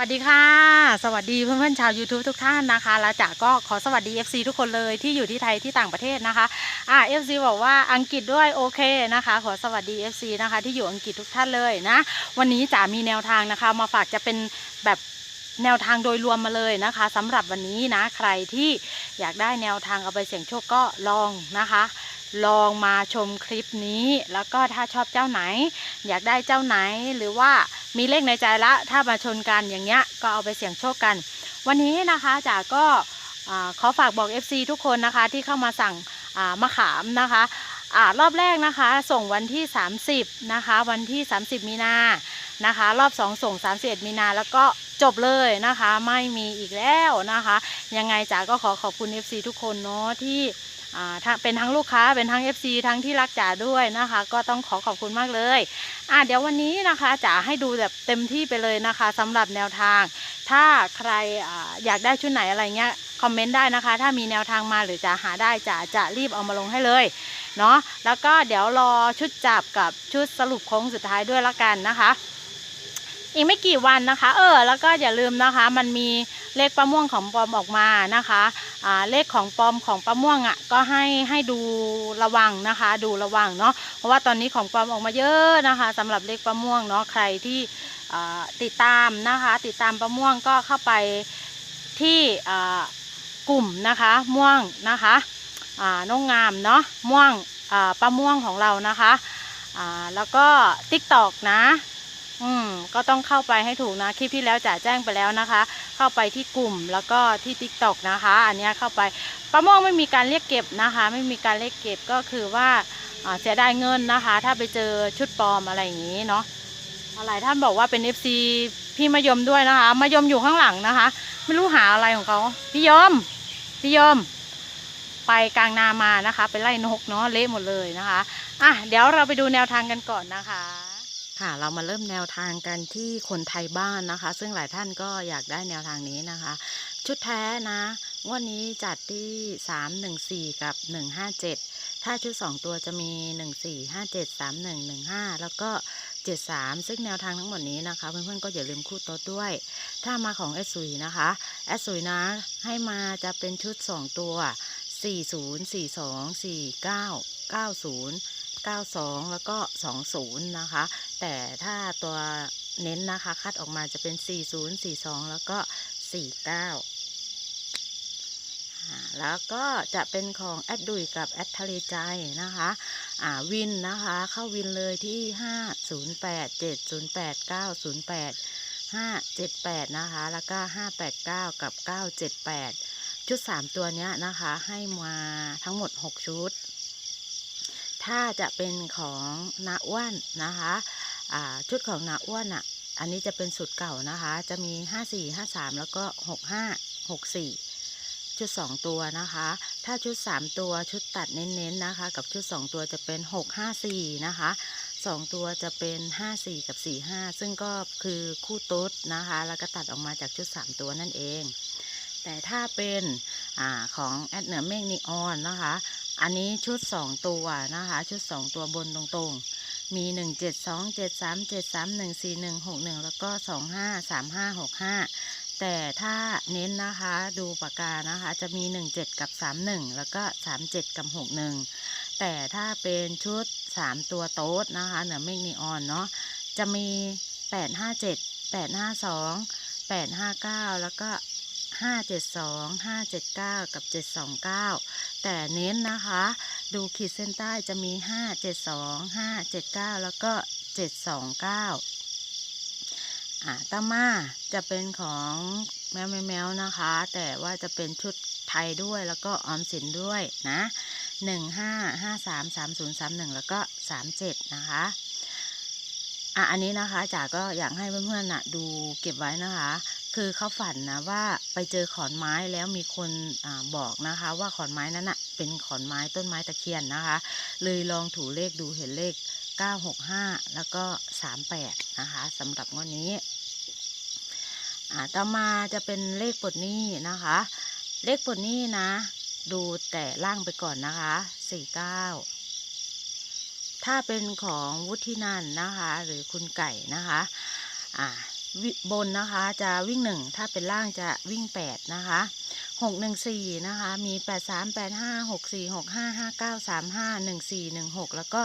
สวัสดีค่ะ สวัสดีเพื่อนๆชาว YouTube ทุกท่านนะคะ แล้วจ๋าก็ขอสวัสดี FC ทุกคนเลยที่อยู่ที่ไทยที่ต่างประเทศนะคะอ่า FC บอกว่าอังกฤษด้วยโอเคนะคะ ขอสวัสดี FC นะคะที่อยู่อังกฤษทุกท่านเลยนะ วันนี้จ๋ามีแนวทางนะคะ มาฝากจะเป็นแบบแนวทางโดยรวมมาเลยนะคะสำหรับวันนี้นะใครที่อยากได้แนวทางเอาไปเสี่ยงโชคก็ลองนะคะลองมาชมคลิปนี้ แล้วก็ถ้าชอบเจ้าไหน อยากได้เจ้าไหนหรือว่า มีเลขในใจละถ้ามาชนกันอย่างเงี้ยก็เอาไปเสี่ยงโชคกัน วันนี้นะคะจ๋าก็ขอฝากบอก FC ทุกคนนะคะที่เข้ามาสั่งมะขามนะคะอรอบแรกนะคะส่งวันที่ 30นะคะวันที่ 30 มีนานะคะ รอบ2ส่ง 31 มีนาแล้วก็จบเลยนะคะ ไม่มีอีกแล้วนะคะ ยังไงจ๋าก็ขอขอบคุณ FC ทุกคนเนาะที่ เป็นทั้งลูกค้าเป็นทั้ง FC ทั้งที่รักจ๋าด้วยนะคะ ก็ต้องขอขอบคุณมากเลยอ่าเดี๋ยววันนี้นะคะจ๋าให้ดูแบบเต็มที่ไปเลยนะคะสำหรับแนวทาง ถ้าใครออยากได้ชุดไหนอะไรเงี้ยคอมเมนต์ได้นะคะ ถ้ามีแนวทางมาหรือจะหาได้จ๋าจะรีบเอามาลงให้เลยเนาะแล้วก็เดี๋ยวรอชุดจับกับชุดสรุปโค้งสุดท้ายด้วยละกันนะคะ อีกไม่กี่วันนะคะ เออ แล้วก็อย่าลืมนะคะ มันมี เลขประม่วงของปอมออกมานะคะเลขของปอมของประม่วงอะก็ให้ให้ดูระวังนะคะ ดูระวังเนาะเพราะว่าตอนนี้ของปอมออกมาเยอะนะคะสำหรับเลขประม่วงเนาะใครที่ติดตามนะคะ ติดตามประม่วงก็เข้าไปที่กลุ่มนะคะม่วงนะคะน้องงามเนาะม่วงอ่าม่วงของเรานะคะแล้วก็ t ิ k t o k นะ อืมก็ต้องเข้าไปให้ถูกนะคลิปที่แล้วจ๋าแจ้งไปแล้วนะคะ เข้าไปที่กลุ่มแล้วก็ที่ t ิ k t o k นะคะ อันนี้เข้าไปประม่วงไม่มีการเรียกเก็บนะคะ ไม่มีการเรียกเก็บก็คือว่าอ่าเสียดายเงินนะคะ ถ้าไปเจอชุดปลอมอะไรอย่างนี้เนาะหลายท่านบอกว่าเป็น FC พี่มายมด้วยนะคะมายมอยู่ข้างหลังนะคะ ไม่รู้หาอะไรของเขาพี่ยมพี่ยม ไปกลางนามานะคะ ไปไล่นกเนาะเละหมดเลยนะคะอะเดี๋ยวเราไปดูแนวทางกันก่อนนะคะ ค่ะเรามาเริ่มแนวทางกันที่คนไทยบ้านนะคะ ซึ่งหลายท่านก็อยากได้แนวทางนี้นะคะ ชุดแท้นะงวันนี้จัดที่สามหนึ่งสี่กับหนึ่งห้าเจ็ดถ้าชุดสองตัวจะมีหนึ่งสี่ห้าเจ็ดสามหนึ่งหนึ่งห้าแล้วก็เจ็ดสามซึ่งแนวทางทั้งหมดนี้นะคะ เพื่อนๆก็อย่าลืมคู่โต๊ดด้วย ถ้ามาของแอดซุยนะคะแอดซุยนะให้มาจะเป็นชุดสองตัวสี่ศูนย์ สี่สองสี่เก้าสองแล้วก็สองศูนย์นะคะ แต่ถ้าตัวเน้นนะคะคัดออกมาจะเป็น 40 42 แล้วก็ 49อ่าแล้วก็จะเป็นของแอดดุยกับแอดทะเลใจนะคะอ่าวินนะคะ เข้าวินเลยที่ 508 708 908 578 นะคะ แล้วก็ 589 กับ 978 ชุด 3 ตัวเนี้ยนะคะ ให้มาทั้งหมด 6 ชุด ถ้าจะเป็นของนาอ้วนนะคะชุดของนาอ้วนอะอันนี้จะเป็นสูตรเก่านะคะ จะมี 5 4 5 3 แล้วก็ 6 5 6 4 ชุด 2 ตัวนะคะ ถ้าชุด 3 ตัวชุดตัดเน้นๆนะคะ กับชุด 2 ตัวจะเป็น 6 5 4 นะคะ 2 ตัวจะเป็น 5 4 กับ 4 5 ซึ่งก็คือคู่ตุ๊ดนะคะ แล้วก็ตัดออกมาจากชุด 3 ตัวนั่นเอง แต่ถ้าเป็นอของแอดเหนือเมฆนีออนนะคะ อันนี้ชุดสองตัวนะคะ ชุดสองตัวบนตรงๆ มีหนึ่งเจ็ดสองเจ็ดสามเจ็ดสามหนึ่งสี่หนึ่งหกหนึ่งแล้วก็สองห้าสามห้าหกห้าแต่ถ้าเน้นนะคะดูปากกานะคะ จะมี 17 กับ 31 แล้วก็ 37 กับ 61 แต่ถ้าเป็นชุด 3 ตัวโต๊ดนะคะเหนือเมฆนีออนเนาะจะมี 857 852 859 แล้วก็ 572 579 กับ 729 แต่เน้นนะคะ ดูขีดเส้นใต้จะมี 572 579 แล้วก็ 729อ่าตามาจะเป็นของแมวแมวแมวนะคะ แต่ว่าจะเป็นชุดไทยด้วยแล้วก็ออมสินด้วยนะ15 53 30 31แล้วก็37นะคะอะอันนี้นะคะจ๋าก็อยากให้เพื่อนๆน่ะดูเก็บไว้นะคะ คือเขาฝันนะว่าไปเจอขอนไม้แล้วมีคนอบอกนะคะ ว่าขอนไม้นั้นน่ะเป็นขอนไม้ต้นไม้ตะเคียนนะคะ เลยลองถูเลขดูเห็นเลข 965 แล้วก็ 38 นะคะสำหรับงวดนี้ต่อมาจะเป็นเลขปลดหนี้นะคะ เลขปลดหนี้นะ ดูแต่ล่างไปก่อนนะคะ 49 ถ้าเป็นของวุฒินันนะคะ หรือคุณไก่นะคะอ่า บนนะคะจะวิ่งหนึ่งถ้าเป็นล่างจะวิ่งแปดนะคะหกหนึ่งสี่นะคะมีแปดสามแปดห้าหกสี่หกห้าห้าเก้าสามห้าหนึ่งสี่หนึ่งหกแล้วก็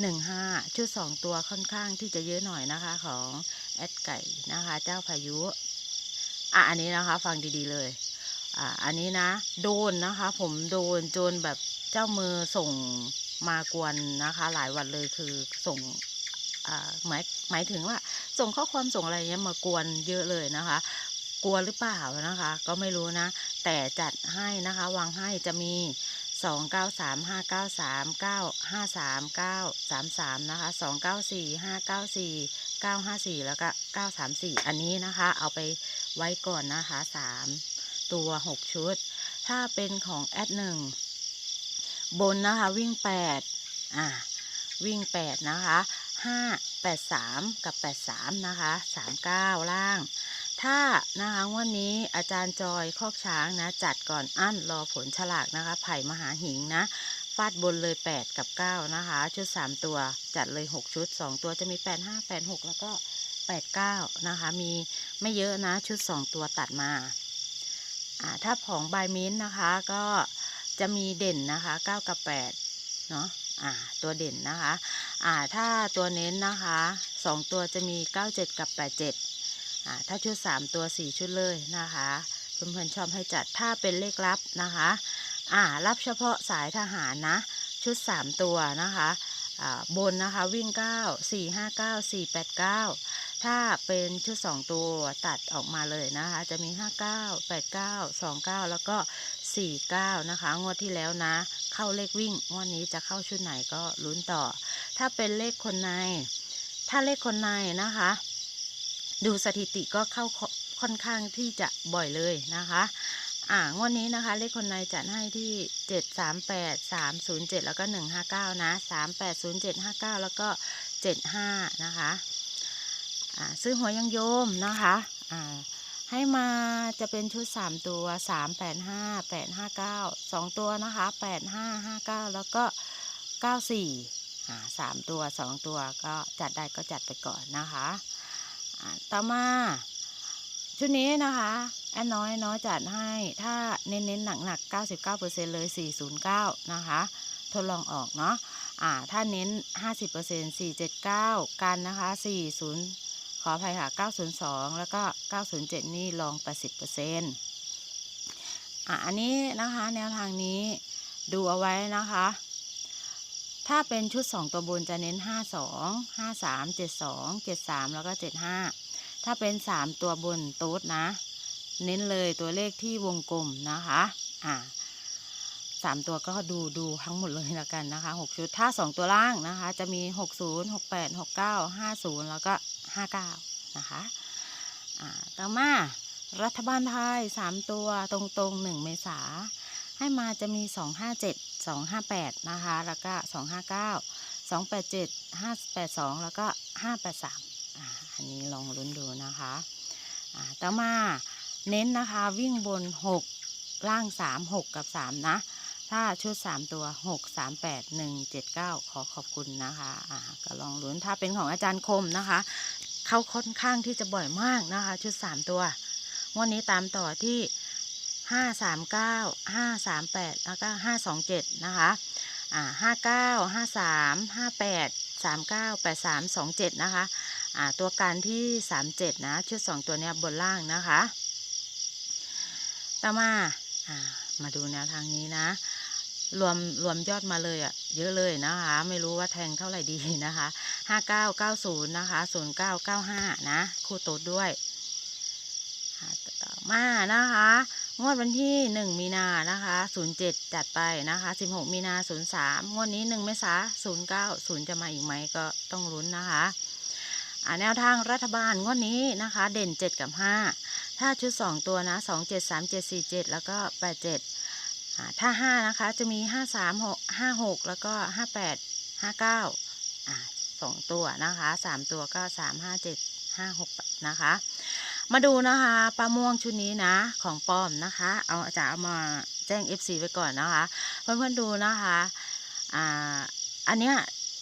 หนึ่งห้าชุดสองตัวค่อนข้างที่จะเยอะหน่อยนะคะของแอดไก่นะคะ เจ้าพายุอะอันนี้นะคะฟังดีๆเลยอะอันนี้นะ โดนนะคะ ผมโดนจนแบบเจ้ามือส่งมากวนนะคะ หลายวันเลยคือส่ง หมายหมายถึงว่า ส่งข้อความส่งอะไรเงี้ยมากวนเยอะเลยนะคะ กลัวหรือเปล่านะคะ ก็ไม่รู้นะ แต่จัดให้นะคะวางให้จะมีสองเก้าสามห้าเก้าสามเก้าห้าสามเก้าสามสามนะคะสองเก้าสี่ห้าเก้าสี่เก้าห้าสี่แล้วก็เก้าสามสี่อันนี้นะคะ เอาไปไว้ก่อนนะคะสามตัวหกชุด ถ้าเป็นของแอดหนึ่งบนนะคะวิ่งแปดอ่าวิ่งแปดนะคะ ห้าแปดสามกับแปดสามนะคะสามเก้าล่าง ถ้านะคะวันนี้อาจารย์จอยคอกช้างนะ จัดก่อนอั้นรอผลฉลากนะคะ ไผ่มหาหิงนะฟาดบนเลย 8 กับ 9 นะคะ ชุด 3 ตัวจัดเลย 6 ชุด 2 ตัวจะมี 8 5 8 6 แล้วก็ 8 9 นะคะ มีไม่เยอะนะชุด 2 ตัวตัดมาอ่าถ้าของบายมิ้นนะคะก็จะมีเด่นนะคะ 9 กับ 8 เนาะอ่าตัวเด่นนะคะ อ่าถ้าตัวเน้นนะคะสองตัวจะมี 97 กับ 87อ่าถ้าชุด 3 ตัว 4 ชุดเลยนะคะเพื่อนๆชอบให้จัดถ้าเป็นเลขลับนะคะอ่ารับเฉพาะสายทหารนะ ชุด 3 ตัวนะคะบนนะคะวิ่ง 9 4 5 9 4 8 9 ถ้าเป็นชุด 2 ตัวตัดออกมาเลยนะคะ จะมี 59 89 29 แล้วก็ 49 นะคะ งวดที่แล้วนะ เข้าเลขวิ่ง งวดนี้จะเข้าชุดไหนก็ลุ้นต่อ ถ้าเป็นเลขคนใน ถ้าเลขคนในนะคะ ดูสถิติก็เข้าค่อนข้างที่จะบ่อยเลยนะคะอ่างวดนี้นะคะ เลขคนในจัดให้ที่7 3 8 3 0 7แปดสามศูนย์เจ็ดแล้วก็159นะ3 8 0 7 5 9แล้วก็75นะคะอ่าซื้อหัวยังโยมนะคะอ่า ให้มาจะเป็นชุด 3 ตัว 3 8 5 8 5 9 2 ตัวนะคะ 8 5 5 9 แล้วก็ 94อ่าสามตัว 2 ตัวก็จัดได้ก็จัดไปก่อนนะคะอ่าต่อมาชุดนี้นะคะแอนน้อยน้อยจัดให้ถ้าเน้นเน้นหนักหนักๆ 99%เลย 409 นะคะ ทดลองออกเนาะอ่าถ้าเน้น 50% 479 กันนะคะ 40 ขออภัยค่ะ 902 แล้วก็ 907 นี่ลอง80%อะ อันนี้นะคะแนวทางนี้ดูเอาไว้นะคะ ถ้าเป็นชุด 2 ตัวบนจะเน้น 52 53 72 73 แล้วก็ 75 ถ้าเป็น 3 ตัวบนโต๊ดนะ เน้นเลยตัวเลขที่วงกลมนะคะ อ่า สามตัวก็ดูดูทั้งหมดเลยล้วกันนะคะหกชุดถ้าสองตัวล่างนะคะ จะมีหกศูนย์หกแปดหกเก้าห้าศูนย์แล้วก็ห้าเก้านะคะอ่าต่อมารัฐบาลไทยสามตัวตรงตรงหนึ่งเมษาให้มาจะมีสองห้าเจ็ดสองห้าแปดนะคะแล้วก็สองห้าเก้าสองแปดเจ็ดห้าแปดสองแล้วก็ห้าแปดสามอันนี้ลองลุ้นดูนะคะอ่าต่อมาเน้นนะคะวิ่งบนหกล่างสามหกกับสามนะ ถ้าชุด 3 ตัว 6 3 8 1 7 9 ขอขอบคุณนะคะอ่าก็ลองลุ้นถ้าเป็นของอาจารย์คมนะคะ เขาค่อนข้างที่จะบ่อยมากนะคะ ชุด 3 ตัวงวันนี้ตามต่อที่ 5 3 9 5 3 8 แล้วก็ 5 2 7 นะคะอ่า5 9 5 3 5 8 3 9 8 3 2 7 นะคะอ่าตัวการที่ 37 นะ ชุด 2 ตัวเนี้ยบนล่างนะคะ ต่อมาอ่ามาดูแนวทางนี้นะ รวมรวมยอดมาเลยอะ่ะ เยอะเลยนะคะ ไม่รู้ว่าแทงเท่าไหร่ดีนะคะห้าเก้าเก้าศูนย์นะคะศูนย์เก้าเก้าห้านะคู่โต๊ดด้วยต่อมานะคะ งวดวันที่หนึ่งมีนานะคะศูนย์เจ็ดจัดไปนะคะสิบหกมีนาศูนย์สามงวดนี้หนึ่งเมษาศูนย์เก้าศูนย์จะมาอีกไหมก็ต้องลุ้นนะคะแนวทางรัฐบาลงวดนี้นะคะ เด่นเจ็ดกับห้าถ้าชุดสองตัวนะสองเจ็ดสามเจ็ดสี่เจ็ดแล้วก็แปดเจ็ด ถ้าห้านะคะ จะมีห้าสามหกห้าหกแล้วก็ห้าแปดห้าเก้าอ่าสองตัวนะคะสามตัวก็สามห้าเจ็ดห้าหกนะคะ มาดูนะคะปลาม่วงชุดนี้นะของปอมนะคะ เอาจะเอามาแจ้ง FC ไว้ก่อนนะคะ เพื่อนๆดูนะคะอ่าอันเนี้ย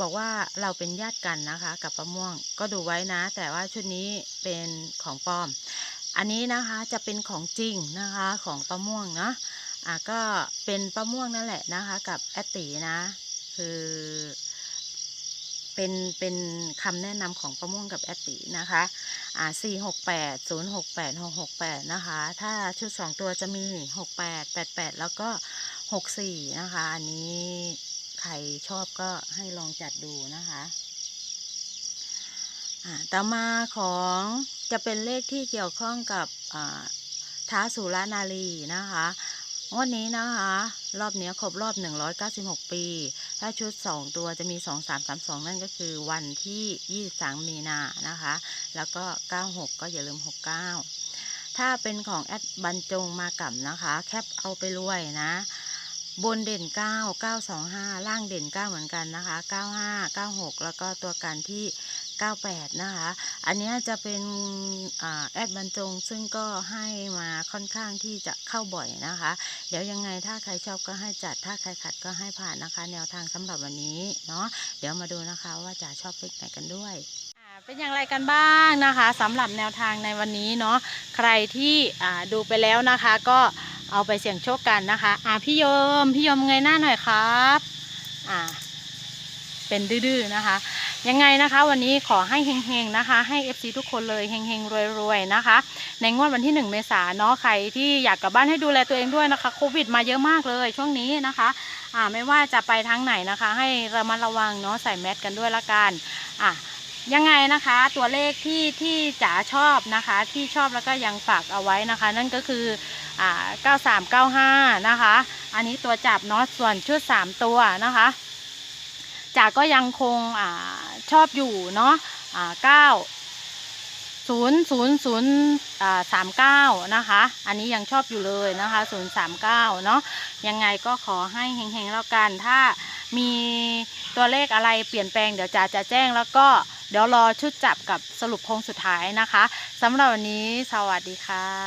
บอกว่าเราเป็นญาติกันนะคะ กับป้าม่วงก็ดูไว้นะ แต่ว่าชุดนี้เป็นของปลอม อันนี้นะคะจะเป็นของจริงนะคะของป้าม่วงเนาะ อะก็เป็นป้าม่วงนั่นแหละนะคะ กับแอตตีนะ คือเป็นเป็นคำแนะนำของป้าม่วงกับแอตตีนะคะอ่าสี่หกแปดศูนย์หกแปดหกหกแปดนะคะ ถ้าชุดสองตัวจะมีหกแปดแปดแปดแล้วก็หกสี่นะคะ อันนี้ใครชอบก็ให้ลองจัดดูนะคะอ่าต่อมาของจะเป็นเลขที่เกี่ยวข้องกับอ่าท้าสุรนารีนะคะ งวดนี้นะคะ รอบเนี้ยครบรอบ 196 ปี ถ้าชุด 2 ตัวจะมี 2 3 3 2 นั่นก็คือวันที่ 23 มีนานะคะ แล้วก็ 96 ก็อย่าลืม 69 ถ้าเป็นของแอดบรรจงมากับนะคะ แคปเอาไปรวยนะ บนเด่น 9 925 ล่างเด่น 9 เหมือนกันนะคะ 95 96 แล้วก็ตัวกันที่ 98 นะคะ อันนี้จะเป็นอแอดบรรจง ซึ่งก็ให้มาค่อนข้างที่จะเข้าบ่อยนะคะ เดี๋ยวยังไงถ้าใครชอบก็ให้จัด ถ้าใครขัดก็ให้ผ่านนะคะ แนวทางสำหรับวันนี้เนาะ เดี๋ยวมาดูนะคะว่าจะชอบเลขไหนกันด้วยเป็นอย่างไรกันบ้างนะคะสำหรับแนวทางในวันนี้เนาะใครที่ดูไปแล้วนะคะ ก็เอาไปเสี่ยงโชคกันนะคะอ่าพี่โยมพี่โยมเงยหน้าหน่อยครับอ่าเป็นดื้อๆนะคะ ยังไงนะคะ วันนี้ขอให้เฮงๆนะคะ ให้ FC ทุกคนเลยเฮงๆรวยๆนะคะ ในงวดวันที่ 1 เมษายนเนาะใครที่อยากกลับบ้านให้ดูแลตัวเองด้วยนะคะโควิดมาเยอะมากเลยช่วงนี้นะคะอ่าไม่ว่าจะไปทางไหนนะคะ ให้ระมัดระวังเนาะใส่แมสกันด้วยละกันอะยังไงนะคะตัวเลขที่ที่จ๋าชอบนะคะ ที่ชอบแล้วก็ยังฝากเอาไว้นะคะ นั่นก็คืออ่า9395 นะคะ อันนี้ตัวจับเนาะส่วนชุด 3 ตัวนะคะ จ๋าก็ยังคงอชอบอยู่เนาะอ่า9ศูนย์ศูนย์ศูนย์สามเก้านะคะ อันนี้ยังชอบอยู่เลยนะคะศูนย์สามเก้าเนาะยังไงก็ขอให้เฮงๆแล้วกัน ถ้ามีตัวเลขอะไรเปลี่ยนแปลงเดี๋ยวจ๋าจะแจ้งแล้วก็เดี๋ยวรอชุดจับกับสรุปโค้งสุดท้ายนะคะสำหรับวันนี้สวัสดีค่ะ